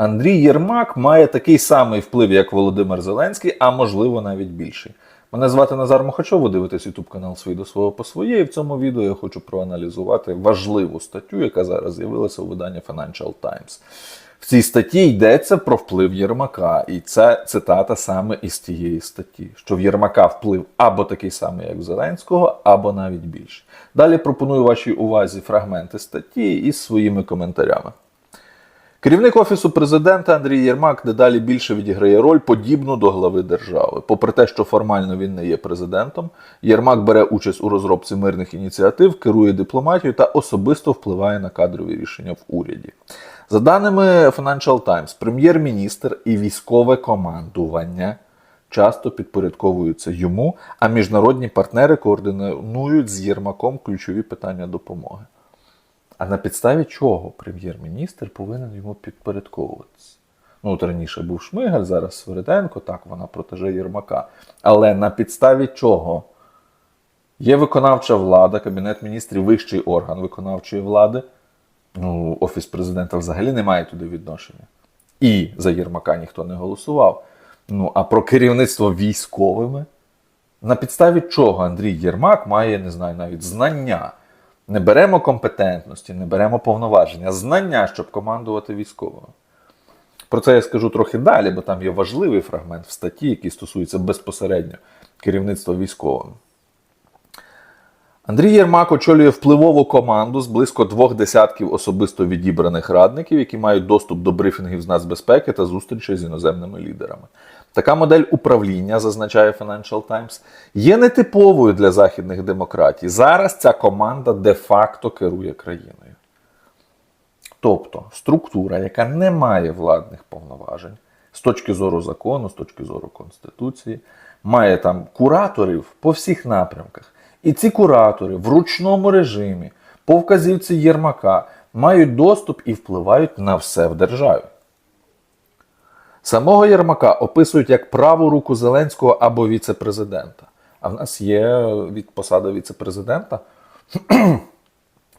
Андрій Єрмак має такий самий вплив, як Володимир Зеленський, а можливо навіть більший. Мене звати Назар Мохачов, ви дивитесь YouTube канал «Свій до свого по своє. І в цьому відео я хочу проаналізувати важливу статтю, яка зараз з'явилася у виданні Financial Times. В цій статті йдеться про вплив Єрмака, і це цитата саме із тієї статті, що в Єрмака вплив або такий самий, як в Зеленського, або навіть більше. Далі пропоную вашій увазі фрагменти статті із своїми коментарями. Керівник Офісу президента Андрій Єрмак дедалі більше відіграє роль подібну до глави держави. Попри те, що формально він не є президентом, Єрмак бере участь у розробці мирних ініціатив, керує дипломатією та особисто впливає на кадрові рішення в уряді. За даними Financial Times, прем'єр-міністр і військове командування часто підпорядковуються йому, а міжнародні партнери координують з Єрмаком ключові питання допомоги. А на підставі чого прем'єр-міністр повинен йому підпорядковуватися? Ну, от раніше був Шмигаль, зараз Свириденко, так, вона протеже Єрмака. Але на підставі чого? Є виконавча влада, Кабінет міністрів, вищий орган виконавчої влади. Ну, Офіс президента взагалі не має туди відношення. І за Єрмака ніхто не голосував. Ну, а про керівництво військовими? На підставі чого Андрій Єрмак має, не знаю, навіть знання. Не беремо компетентності, не беремо повноваження, знання, щоб командувати військовими. Про це я скажу трохи далі, бо там є важливий фрагмент в статті, який стосується безпосередньо керівництва військовим. Андрій Єрмак очолює впливову команду з близько двох десятків особисто відібраних радників, які мають доступ до брифінгів з нацбезпеки та зустрічей з іноземними лідерами. Така модель управління, зазначає Financial Times, є нетиповою для західних демократій. Зараз ця команда де-факто керує країною. Тобто структура, яка не має владних повноважень з точки зору закону, з точки зору Конституції, має там кураторів по всіх напрямках. І ці куратори в ручному режимі, по вказівці Єрмака, мають доступ і впливають на все в державі. Самого Єрмака описують як праву руку Зеленського або віце-президента. А в нас є від посада віце-президента.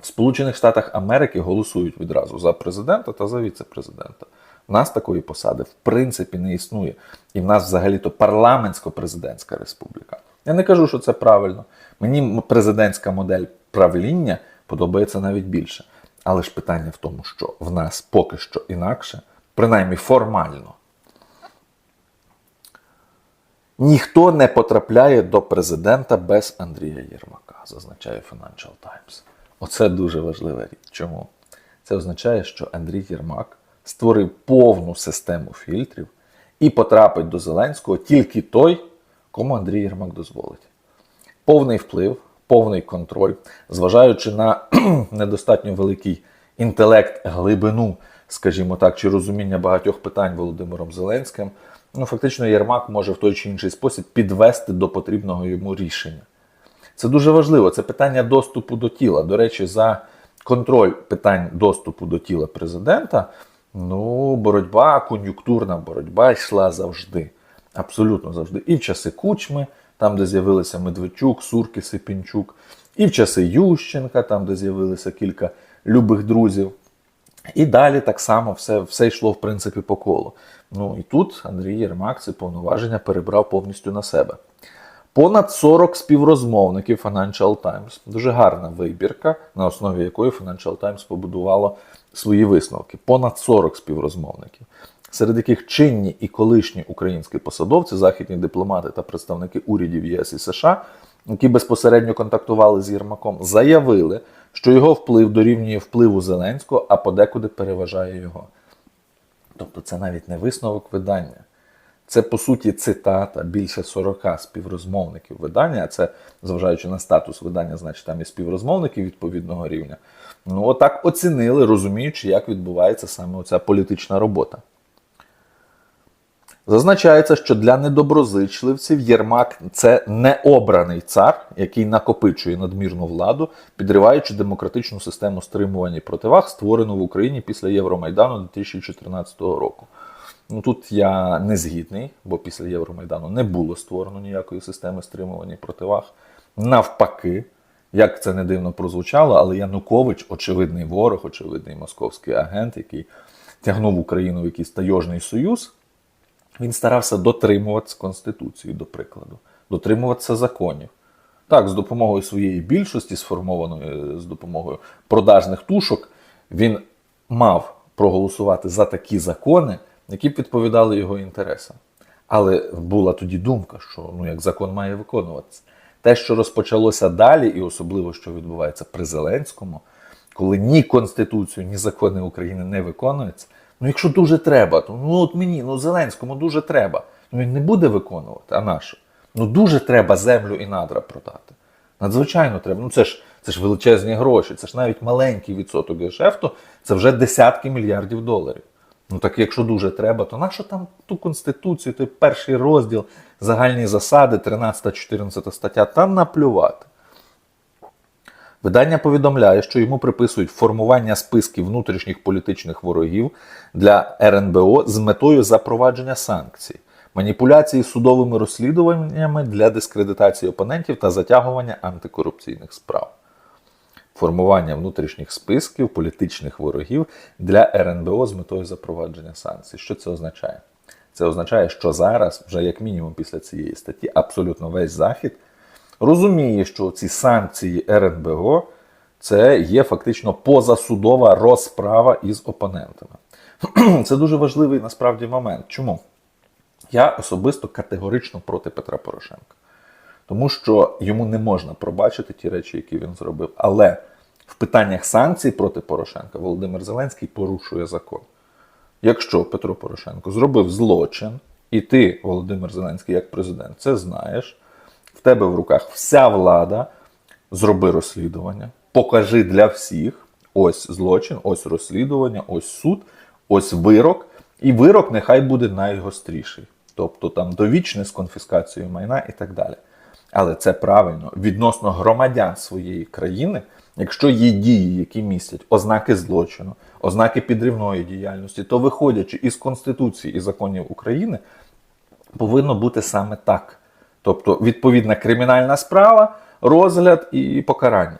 В Сполучених Штатах Америки голосують відразу за президента та за віце-президента. У нас такої посади в принципі не існує. І в нас взагалі-то парламентсько-президентська республіка. Я не кажу, що це правильно. Мені президентська модель правління подобається навіть більше. Але ж питання в тому, що в нас поки що інакше, принаймні формально. Ніхто не потрапляє до президента без Андрія Єрмака, зазначає Financial Times. Оце дуже важлива річ. Чому? Це означає, що Андрій Єрмак створив повну систему фільтрів і потрапить до Зеленського тільки той, кому Андрій Єрмак дозволить. Повний вплив, повний контроль, зважаючи на недостатньо великий інтелект, глибину, скажімо так, чи розуміння багатьох питань Володимиром Зеленським, ну фактично Єрмак може в той чи інший спосіб підвести до потрібного йому рішення. Це дуже важливо. Це питання доступу до тіла. До речі, за контроль питань доступу до тіла президента, ну, боротьба, кон'юнктурна боротьба йшла завжди. Абсолютно завжди. І в часи Кучми, там, де з'явилися Медведчук, Сурки, Сипінчук, і в часи Ющенка, там, де з'явилися кілька любих друзів. І далі так само все все йшло, в принципі, по колу. Ну і тут Андрій Єрмак ці повноваження перебрав повністю на себе. Понад 40 співрозмовників Financial Times. Дуже гарна вибірка, на основі якої Financial Times побудувало свої висновки. Понад 40 співрозмовників, серед яких чинні і колишні українські посадовці, західні дипломати та представники урядів ЄС і США, які безпосередньо контактували з Єрмаком, заявили, що його вплив дорівнює впливу Зеленського, а подекуди переважає його. Тобто це навіть не висновок видання. Це, по суті, цитата більше 40 співрозмовників видання. а Це, зважаючи на статус видання, значить там і співрозмовники відповідного рівня. Ну, отак оцінили, розуміючи, як відбувається саме оця політична робота. Зазначається, що для недоброзичливців Єрмак це необраний цар, який накопичує надмірну владу, підриваючи демократичну систему стримування і противаг, створену в Україні після Євромайдану 2014 року. Ну тут я не згідний, бо після Євромайдану не було створено ніякої системи стримування і противаг. Навпаки, як це не дивно прозвучало, але Янукович, очевидний ворог, очевидний московський агент, який тягнув Україну в якийсь тайожний союз, він старався дотримуватися Конституції, до прикладу, дотримуватися законів. Так, з допомогою своєї більшості, сформованої з допомогою продажних тушок, він мав проголосувати за такі закони, які б відповідали його інтересам. Але була тоді думка, що ну, як закон має виконуватися. Те, що розпочалося далі, і особливо, що відбувається при Зеленському, коли ні Конституцію, ні закони України не виконуються, ну якщо дуже треба, то ну от мені, ну Зеленському дуже треба. Ну він не буде виконувати, а нащо? Ну дуже треба землю і надра продати. Надзвичайно треба. Ну це ж це ж величезні гроші, це ж навіть маленький відсоток гешефту, це вже десятки мільярдів доларів. Ну так якщо дуже треба, то нащо там ту конституцію, той перший розділ, загальні засади, 13-14 стаття, там наплювати. Видання повідомляє, що йому приписують формування списків внутрішніх політичних ворогів для РНБО з метою запровадження санкцій, маніпуляції судовими розслідуваннями для дискредитації опонентів та затягування антикорупційних справ. Формування внутрішніх списків політичних ворогів для РНБО з метою запровадження санкцій. Що це означає? Це означає, що зараз, вже як мінімум після цієї статті, абсолютно весь захід розуміє, що ці санкції РНБО це є фактично позасудова розправа із опонентами. Це дуже важливий насправді момент. Чому? Я особисто категорично проти Петра Порошенка. Тому що йому не можна пробачити ті речі, які він зробив. Але в питаннях санкцій проти Порошенка Володимир Зеленський порушує закон. Якщо Петро Порошенко зробив злочин, і ти, Володимир Зеленський, як президент, це знаєш, в тебе в руках вся влада, зроби розслідування, покажи для всіх ось злочин, ось розслідування, ось суд, ось вирок, і вирок нехай буде найгостріший. Тобто там довічне з конфіскацією майна і так далі. Але це правильно відносно громадян своєї країни, якщо є дії, які містять ознаки злочину, ознаки підривної діяльності, то виходячи із Конституції і законів України, повинно бути саме так. Тобто відповідна кримінальна справа, розгляд і покарання.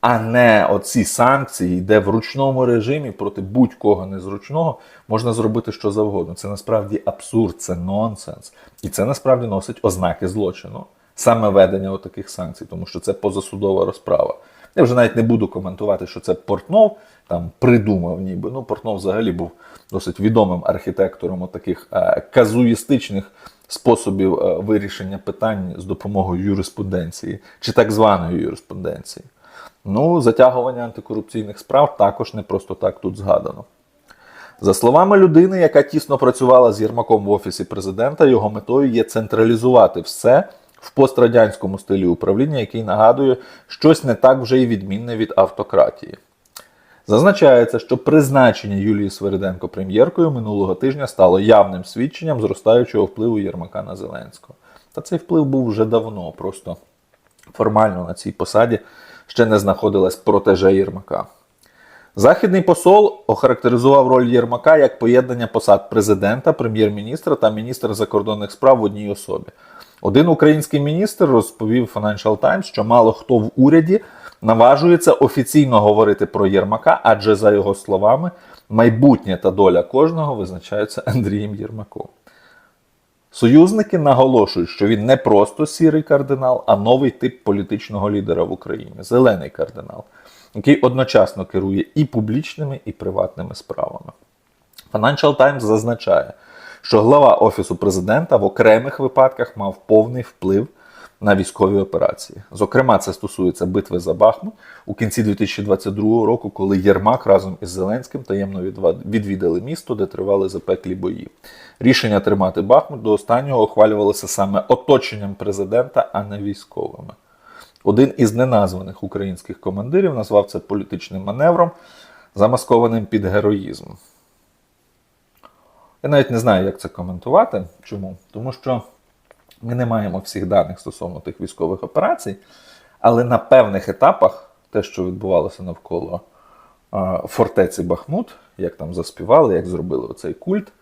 А не оці санкції, де в ручному режимі проти будь-кого незручного можна зробити що завгодно. Це насправді абсурд, це нонсенс. І це насправді носить ознаки злочину. Саме ведення таких санкцій, тому що це позасудова розправа. Я вже навіть не буду коментувати, що це Портнов там придумав, ніби. Ну, Портнов взагалі був досить відомим архітектором таких е, казуїстичних способів е, вирішення питань з допомогою юриспруденції чи так званої юриспруденції. Ну, затягування антикорупційних справ також не просто так тут згадано. За словами людини, яка тісно працювала з Єрмаком в офісі президента, його метою є централізувати все в пострадянському стилі управління, який нагадує щось не так вже й відмінне від автократії. Зазначається, що призначення Юлії Свириденко прем'єркою минулого тижня стало явним свідченням зростаючого впливу Єрмака на Зеленського. Та цей вплив був вже давно, просто формально на цій посаді ще не знаходилась протеже Єрмака. Західний посол охарактеризував роль Єрмака як поєднання посад президента, прем'єр-міністра та міністра закордонних справ в одній особі. Один український міністр розповів Financial Times, що мало хто в уряді наважується офіційно говорити про Єрмака, адже, за його словами, майбутнє та доля кожного визначаються Андрієм Єрмаком. Союзники наголошують, що він не просто сірий кардинал, а новий тип політичного лідера в Україні зелений кардинал, який одночасно керує і публічними, і приватними справами. Financial Times зазначає, що глава Офісу президента в окремих випадках мав повний вплив на військові операції. Зокрема, це стосується битви за Бахмут у кінці 2022 року, коли Єрмак разом із Зеленським таємно відвідали місто, де тривали запеклі бої. Рішення тримати Бахмут до останнього ухвалювалося саме оточенням президента, а не військовими. Один із неназваних українських командирів назвав це політичним маневром, замаскованим під героїзм. Я навіть не знаю, як це коментувати. Чому? Тому що ми не маємо всіх даних стосовно тих військових операцій, але на певних етапах те, що відбувалося навколо фортеці Бахмут, як там заспівали, як зробили оцей культ.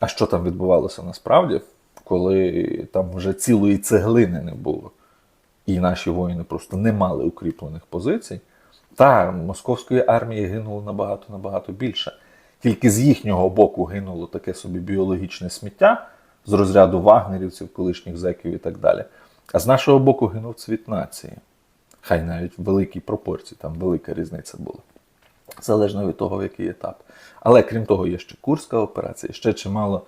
А що там відбувалося насправді, коли там вже цілої цеглини не було, і наші воїни просто не мали укріплених позицій, та московської армії гинуло набагато-набагато більше. Тільки з їхнього боку гинуло таке собі біологічне сміття з розряду вагнерівців, колишніх зеків і так далі. А з нашого боку гинув цвіт нації. Хай навіть в великій пропорції, там велика різниця була. Залежно від того, в який етап. Але крім того, є ще Курська операція, ще чимало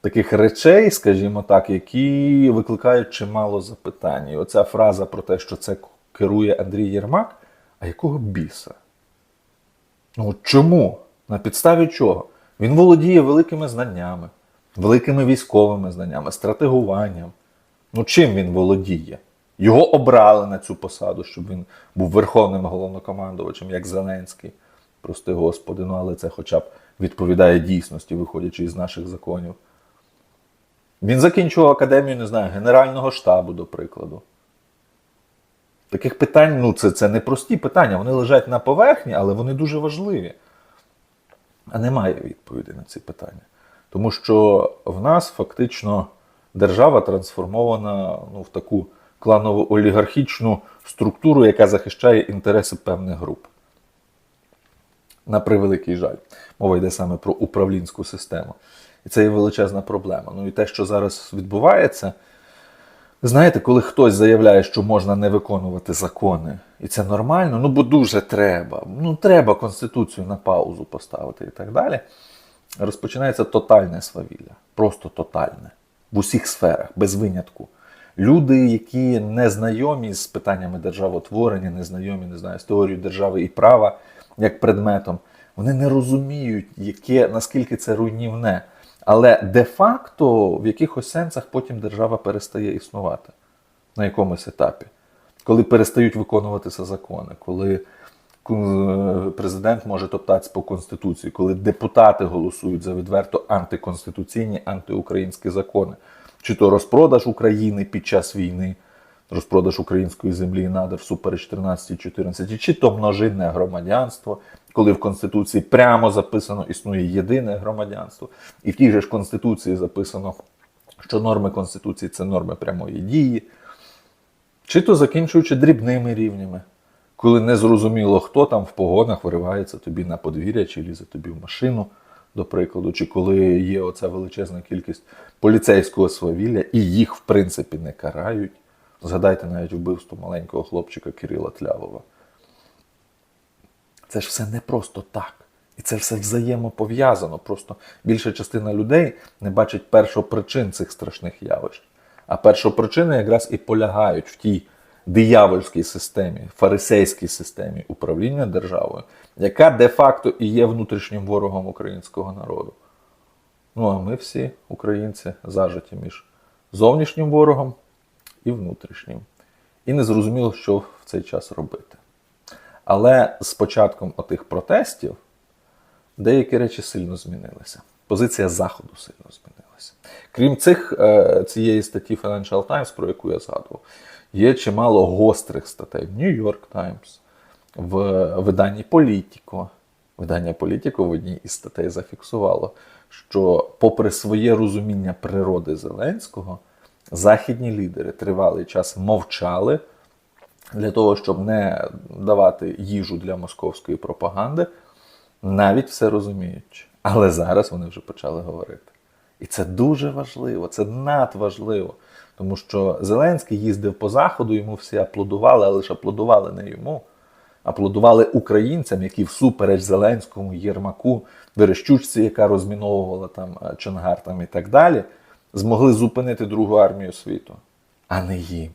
таких речей, скажімо так, які викликають чимало запитань. І оця фраза про те, що це керує Андрій Єрмак, а якого біса? Ну чому? На підставі чого? Він володіє великими знаннями, великими військовими знаннями, стратегуванням. Ну чим він володіє? Його обрали на цю посаду, щоб він був верховним головнокомандувачем, як Зеленський. Прости Господи, ну але це хоча б відповідає дійсності, виходячи із наших законів. Він закінчував академію, не знаю, Генерального штабу, до прикладу. Таких питань, ну, це, це не прості питання, вони лежать на поверхні, але вони дуже важливі. А немає відповіді на ці питання. Тому що в нас фактично держава трансформована ну, в таку кланову олігархічну структуру, яка захищає інтереси певних груп. На превеликий жаль. Мова йде саме про управлінську систему. І це є величезна проблема. Ну і те, що зараз відбувається, знаєте, коли хтось заявляє, що можна не виконувати закони, і це нормально, ну бо дуже треба. Ну, треба Конституцію на паузу поставити і так далі. Розпочинається тотальне свавілля. Просто тотальне. В усіх сферах, без винятку. Люди, які не знайомі з питаннями державотворення, не знайомі, не знаю, з теорією держави і права як предметом, вони не розуміють, яке, наскільки це руйнівне. Але де-факто в якихось сенсах потім держава перестає існувати на якомусь етапі, коли перестають виконуватися закони, коли президент може топтатися по конституції, коли депутати голосують за відверто антиконституційні, антиукраїнські закони, чи то розпродаж України під час війни, розпродаж української землі і надр всупереч 13-14, чи то множинне громадянство, коли в Конституції прямо записано існує єдине громадянство, і в тій же ж Конституції записано, що норми Конституції це норми прямої дії, чи то закінчуючи дрібними рівнями, коли не зрозуміло, хто там в погонах виривається тобі на подвір'я чи лізе тобі в машину, до прикладу, чи коли є оця величезна кількість поліцейського свавілля, і їх, в принципі, не карають. Згадайте навіть вбивство маленького хлопчика Кирила Тлявова. Це ж все не просто так. І це все взаємопов'язано. Просто більша частина людей не бачить першопричин цих страшних явищ. А першопричини якраз і полягають в тій диявольській системі, фарисейській системі управління державою, яка де-факто і є внутрішнім ворогом українського народу. Ну а ми всі, українці, зажаті між зовнішнім ворогом і внутрішнім. І не зрозуміло, що в цей час робити. Але з початком отих протестів деякі речі сильно змінилися. Позиція Заходу сильно змінилася. Крім цих, е, цієї статті Financial Times, про яку я згадував, є чимало гострих статей в York Times, в виданні Політіко. Видання Політіко в одній із статей зафіксувало, що, попри своє розуміння природи Зеленського, західні лідери тривалий час мовчали для того, щоб не давати їжу для московської пропаганди, навіть все розуміючи. Але зараз вони вже почали говорити. І це дуже важливо, це надважливо. Тому що Зеленський їздив по заходу, йому всі аплодували, але ж аплодували не йому. Аплодували українцям, які всупереч Зеленському, Єрмаку, Верещучці, яка розміновувала там е, Чонгар там і так далі, змогли зупинити Другу армію світу, а не їм.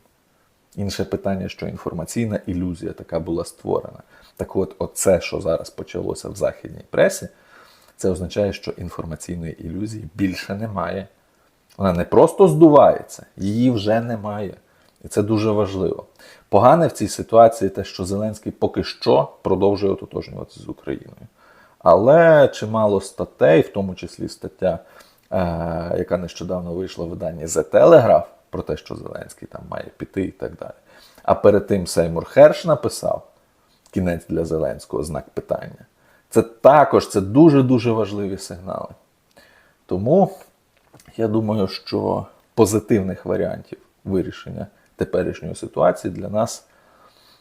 Інше питання, що інформаційна ілюзія така була створена. Так от, оце, що зараз почалося в західній пресі, це означає, що інформаційної ілюзії більше немає. Вона не просто здувається, її вже немає. І це дуже важливо. Погане в цій ситуації те, що Зеленський поки що продовжує ототожнюватися з Україною. Але чимало статей, в тому числі стаття, е, яка нещодавно вийшла в виданні The Telegraph, про те, що Зеленський там має піти і так далі. А перед тим Сеймур Херш написав кінець для Зеленського знак питання. Це також це дуже-дуже важливі сигнали. Тому я думаю, що позитивних варіантів вирішення теперішньої ситуації для нас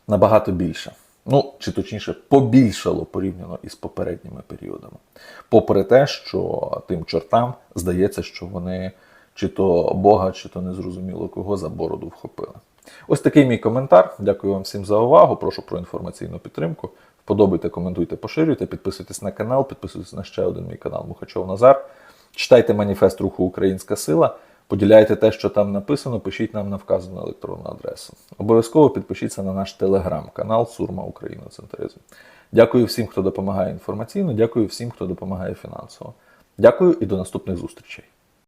набагато більше. Ну, чи точніше, побільшало порівняно із попередніми періодами. Попри те, що тим чортам здається, що вони чи то Бога, чи то незрозуміло кого за бороду вхопили. Ось такий мій коментар. Дякую вам всім за увагу. Прошу про інформаційну підтримку. Вподобайте, коментуйте, поширюйте, підписуйтесь на канал, підписуйтесь на ще один мій канал Мухачов Назар. Читайте маніфест руху Українська Сила. Поділяйте те, що там написано, пишіть нам на вказану електронну адресу. Обов'язково підпишіться на наш телеграм-канал Сурма Україна Центризм. Дякую всім, хто допомагає інформаційно, дякую всім, хто допомагає фінансово. Дякую і до наступних зустрічей.